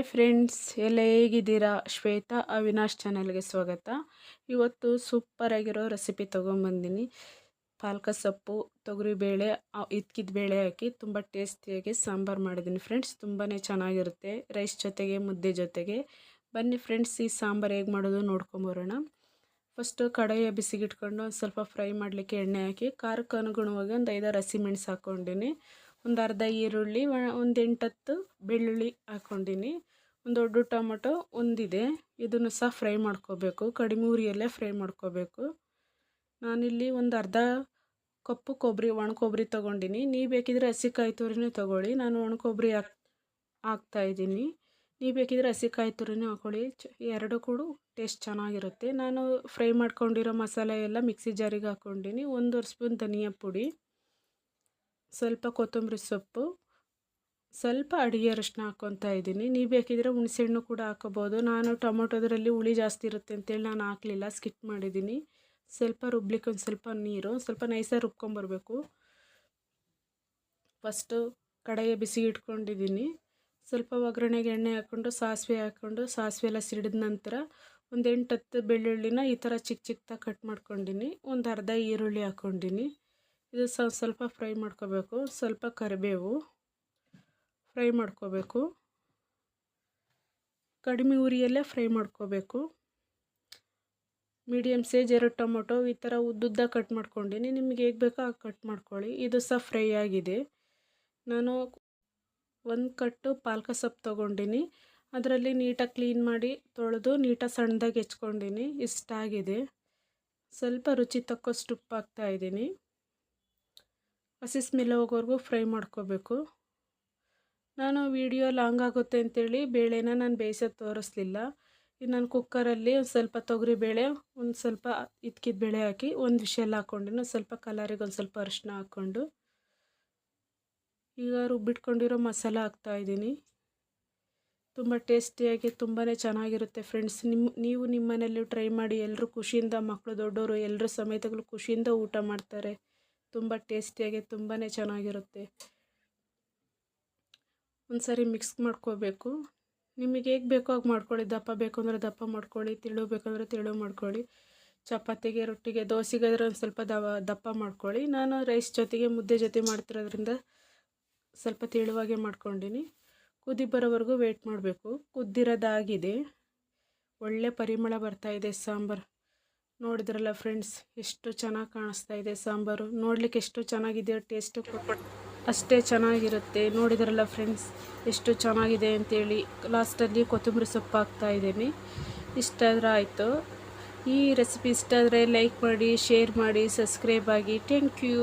Friends ಎಲ್ಲ ಹೇಗಿದ್ದೀರಾ? ಶ್ವೇತಾ, ಅವಿನಾಶ್ ಚಾನಲ್ಗೆ ಸ್ವಾಗತ. ಇವತ್ತು ಸೂಪರಾಗಿರೋ ರೆಸಿಪಿ ತೊಗೊಂಬಂದಿನಿ. ಪಾಲಕ ಸೊಪ್ಪು ತೊಗರಿಬೇಳೆ ಇದ್ಕಿದ ಬೇಳೆ ಹಾಕಿ ತುಂಬ ಟೇಸ್ಟಿಯಾಗಿ ಸಾಂಬಾರು ಮಾಡಿದ್ದೀನಿ ಫ್ರೆಂಡ್ಸ್ ತುಂಬಾ ಚೆನ್ನಾಗಿರುತ್ತೆ. ರೈಸ್ ಜೊತೆಗೆ, ಮುದ್ದೆ ಜೊತೆಗೆ. ಬನ್ನಿ ಫ್ರೆಂಡ್ಸ್ ಈ ಸಾಂಬಾರು ಹೇಗೆ ಮಾಡೋದು ನೋಡ್ಕೊಂಬರೋಣ ಫಸ್ಟು ಕಡಾಯ ಬಿಸಿಗಿಟ್ಕೊಂಡು ಒಂದು ಸ್ವಲ್ಪ ಫ್ರೈ ಮಾಡಲಿಕ್ಕೆ ಎಣ್ಣೆ ಹಾಕಿ ಖಾರಕ್ಕೆ ಅನುಗುಣವಾಗಿ ಒಂದು ಐದಾರು ಹಸಿಮೆಣ್ಸು ಹಾಕ್ಕೊಂಡಿನಿ ಒಂದು ಅರ್ಧ ಈರುಳ್ಳಿ ಒಂದು ಎಂಟತ್ತು ಬೆಳ್ಳುಳ್ಳಿ ಹಾಕ್ಕೊಂಡಿನಿ ಒಂದು ದೊಡ್ಡ ಟೊಮೊಟೊ ಒಂದಿದೆ. ಇದನ್ನು ಸಹ ಫ್ರೈ ಮಾಡ್ಕೋಬೇಕು. ಕಡಿಮೆ ಉರಿಯಲ್ಲೇ ಫ್ರೈ ಮಾಡ್ಕೋಬೇಕು. ನಾನಿಲ್ಲಿ ಒಂದು ಅರ್ಧ ಕಪ್ಪು ಕೊಬ್ಬರಿ ಒಣ ಕೊಬ್ಬರಿ ತೊಗೊಂಡಿನಿ. ನೀವು ಬೇಕಿದ್ರೆ ಹಸಿಕಾಯಿ ತುರಿನೇ ತೊಗೊಳ್ಳಿ. ನಾನು ಒಣ ಕೊಬ್ಬರಿ ಹಾಕ್ ಹಾಕ್ತಾಯಿದ್ದೀನಿ ನೀವು ಬೇಕಿದ್ರೆ ಹಸಿಕಾಯಿ ತುರಿನೇ ಹಾಕ್ಕೊಳ್ಳಿ ಚ, ಎರಡು ಕೂಡ ಟೇಸ್ಟ್ ಚೆನ್ನಾಗಿರುತ್ತೆ. ನಾನು ಫ್ರೈ ಮಾಡ್ಕೊಂಡಿರೋ ಮಸಾಲೆ ಎಲ್ಲ ಮಿಕ್ಸಿ ಜಾರಿಗೆ ಹಾಕ್ಕೊಂಡಿನಿ ಒಂದೂವರೆ ಸ್ಪೂನ್ ಧನಿಯಾ ಪುಡಿ. ಸ್ವಲ್ಪ ಕೊತ್ತಂಬರಿ ಸೊಪ್ಪು, ಸ್ವಲ್ಪ ಅಡುಗೆ ಅರಿಶಿನ ಹಾಕ್ಕೊತಾ ಇದ್ದೀನಿ. ನೀವು ಬೇಕಿದ್ರೆ ಹುಣಸೆಹಣ್ಣು ಕೂಡ ಹಾಕೋಬೋದು ನಾನು ಟೊಮೊಟೊದ್ರಲ್ಲಿ ಹುಳಿ ಜಾಸ್ತಿ ಇರುತ್ತೆ ಅಂತೇಳಿ ನಾನು ಹಾಕಲಿಲ್ಲ ಸ್ಕಿಪ್ ಮಾಡಿದ್ದೀನಿ. ಸ್ವಲ್ಪ ರುಬ್ಲಿಕ್ಕೆ ಒಂದು ಸ್ವಲ್ಪ ನೀರು, ಸ್ವಲ್ಪ ನೈಸಾಗಿ ರುಬ್ಕೊಂಬರ್ಬೇಕು. ಫಸ್ಟು ಕಡೆಗೆ ಬಿಸಿ ಇಟ್ಕೊಂಡಿದ್ದೀನಿ. ಸ್ವಲ್ಪ ಒಗ್ಗರಣೆಗೆ ಎಣ್ಣೆ ಹಾಕ್ಕೊಂಡು ಸಾಸಿವೆ ಹಾಕ್ಕೊಂಡು ಸಾಸಿವೆ ಎಲ್ಲ ಸಿಡಿದ ನಂತರ ಒಂದು ಎಂಟು ಹತ್ತು ಬೆಳ್ಳುಳ್ಳಿನ ಈ ಥರ ಚಿಕ್ಕ ಚಿಕ್ಕದಾಗಿ ಕಟ್ ಮಾಡ್ಕೊಂಡಿನಿ. ಒಂದು ಅರ್ಧ ಈರುಳ್ಳಿ ಹಾಕ್ಕೊಂಡಿನಿ ಇದು ಸ್ವಲ್ಪ ಫ್ರೈ ಮಾಡ್ಕೋಬೇಕು. ಸ್ವಲ್ಪ ಕರಿಬೇವು ಫ್ರೈ ಮಾಡ್ಕೋಬೇಕು. ಕಡಿಮೆ ಉರಿಯಲ್ಲೇ ಫ್ರೈ ಮಾಡ್ಕೋಬೇಕು. ಮೀಡಿಯಮ್ ಸೇಜ್ ಎರಡು ಟೊಮೊಟೊ ಈ ಥರ ಉದ್ದುದ್ದ ಕಟ್ ಮಾಡ್ಕೊಂಡಿನಿ. ನಿಮಗೆ ಹೇಗೆ ಬೇಕೋ ಆಗ ಕಟ್ ಮಾಡ್ಕೊಳ್ಳಿ. ಇದು ಸಹ ಫ್ರೈ ಆಗಿದೆ. ನಾನು ಒಂದು ಕಟ್ಟು ಪಾಲಕ ಸೊಪ್ಪು ತೊಗೊಂಡಿನಿ. ಅದರಲ್ಲಿ ನೀಟಾಗಿ ಕ್ಲೀನ್ ಮಾಡಿ ತೊಳೆದು ನೀಟಾಗಿ ಸಣ್ಣದಾಗಿ ಹೆಚ್ಕೊಂಡಿನಿ. ಇಷ್ಟಾಗಿದೆ. ಸ್ವಲ್ಪ ರುಚಿ ತಕ್ಕಷ್ಟು ಉಪ್ಪು ಹಾಕ್ತಾಯಿದ್ದೀನಿ ಹಸಿ ಸ್ಮೆಲ್ ಹೋಗೋವರೆಗೂ ಫ್ರೈ ಮಾಡ್ಕೋಬೇಕು. ನಾನು ವಿಡಿಯೋ ಲಾಂಗ್ ಆಗುತ್ತೆ ಅಂತೇಳಿ ಬೇಳೆನ ನಾನು ಬೇಯಿಸೋದು ತೋರಿಸ್ಲಿಲ್ಲ. ಇನ್ನು ನಾನು ಕುಕ್ಕರಲ್ಲಿ ಒಂದು ಸ್ವಲ್ಪ ತೊಗರಿ ಬೇಳೆ, ಒಂದು ಸ್ವಲ್ಪ ಇದ್ಕಿದ ಬೇಳೆ ಹಾಕಿ ಒಂದು ವಿಷಲ್ ಹಾಕ್ಕೊಂಡಿನಿ ಸ್ವಲ್ಪ ಕಲರಿಗೆ ಒಂದು ಸ್ವಲ್ಪ ಅರಿಶಿನ ಹಾಕ್ಕೊಂಡು ಈಗ ರುಬ್ಬಿಟ್ಕೊಂಡಿರೋ ಮಸಾಲ ಹಾಕ್ತಾಯಿದ್ದೀನಿ ತುಂಬ ಟೇಸ್ಟಿಯಾಗಿ ತುಂಬಾ ಚೆನ್ನಾಗಿರುತ್ತೆ ಫ್ರೆಂಡ್ಸ್ ನಿಮ್ಮ ನೀವು ನಿಮ್ಮ ಮನೆಯಲ್ಲೂ ಟ್ರೈ ಮಾಡಿ ಎಲ್ಲರೂ ಖುಷಿಯಿಂದ ಮಕ್ಕಳು ದೊಡ್ಡವರು ಎಲ್ಲರೂ ಸಮೇತಗಳು ಖುಷಿಯಿಂದ ಊಟ ಮಾಡ್ತಾರೆ. ತುಂಬ ಟೇಸ್ಟಿಯಾಗಿ ತುಂಬಾ ಚೆನ್ನಾಗಿರುತ್ತೆ. ಒಂದು ಸಾರಿ ಮಿಕ್ಸ್ ಮಾಡ್ಕೋಬೇಕು. ನಿಮಗೆ ಹೇಗೆ ಬೇಕೋ ಹಾಗೆ ಮಾಡ್ಕೊಳ್ಳಿ. ದಪ್ಪ ಬೇಕು ಅಂದರೆ ದಪ್ಪ ಮಾಡ್ಕೊಳ್ಳಿ, ತಿಳು ಬೇಕಂದರೆ ತಿಳು ಮಾಡ್ಕೊಳ್ಳಿ. ಚಪಾತಿಗೆ, ರೊಟ್ಟಿಗೆ ದೋಸೆಗಾದ್ರೆ ಒಂದು ಸ್ವಲ್ಪ ದವ, ದಪ್ಪ ಮಾಡ್ಕೊಳ್ಳಿ. ನಾನು ರೈಸ್ ಜೊತೆಗೆ ಮುದ್ದೆ ಜೊತೆ ಮಾಡ್ತಿರೋದ್ರಿಂದ ಸ್ವಲ್ಪ ತೆಳುವಾಗೆ ಮಾಡ್ಕೊಂಡಿನಿ. ಕುದಿ ಬರೋವರೆಗೂ ವೇಟ್ ಮಾಡಬೇಕು. ಕುದ್ದಿರೋದಾಗಿದೆ. ಒಳ್ಳೆ ಪರಿಮಳ ಬರ್ತಾಯಿದೆ ಸಾಂಬಾರು. ನೋಡಿದ್ರಲ್ಲ ಫ್ರೆಂಡ್ಸ್ ಎಷ್ಟು ಚೆನ್ನಾಗಿ ಕಾಣಿಸ್ತಾ ಇದೆ ಸಾಂಬಾರು. ನೋಡಲಿಕ್ಕೆ ಎಷ್ಟು ಚೆನ್ನಾಗಿದೆ ಟೇಸ್ಟು ಅಷ್ಟೇ ಚೆನ್ನಾಗಿರುತ್ತೆ. ನೋಡಿದ್ರಲ್ಲ ಫ್ರೆಂಡ್ಸ್ ಎಷ್ಟು ಚೆನ್ನಾಗಿದೆ ಅಂತೇಳಿ ಲಾಸ್ಟಲ್ಲಿ ಕೊತ್ತಂಬರಿ ಸೊಪ್ಪು ಹಾಕ್ತಾ ಇದ್ದೀನಿ. ಆದರೆ ಆಯಿತು. ಈ ರೆಸಿಪಿ ಇಷ್ಟ ಆದರೆ ಲೈಕ್ ಮಾಡಿ ಶೇರ್ ಮಾಡಿ ಸಬ್ಸ್ಕ್ರೈಬ್ ಆಗಿ. Thank you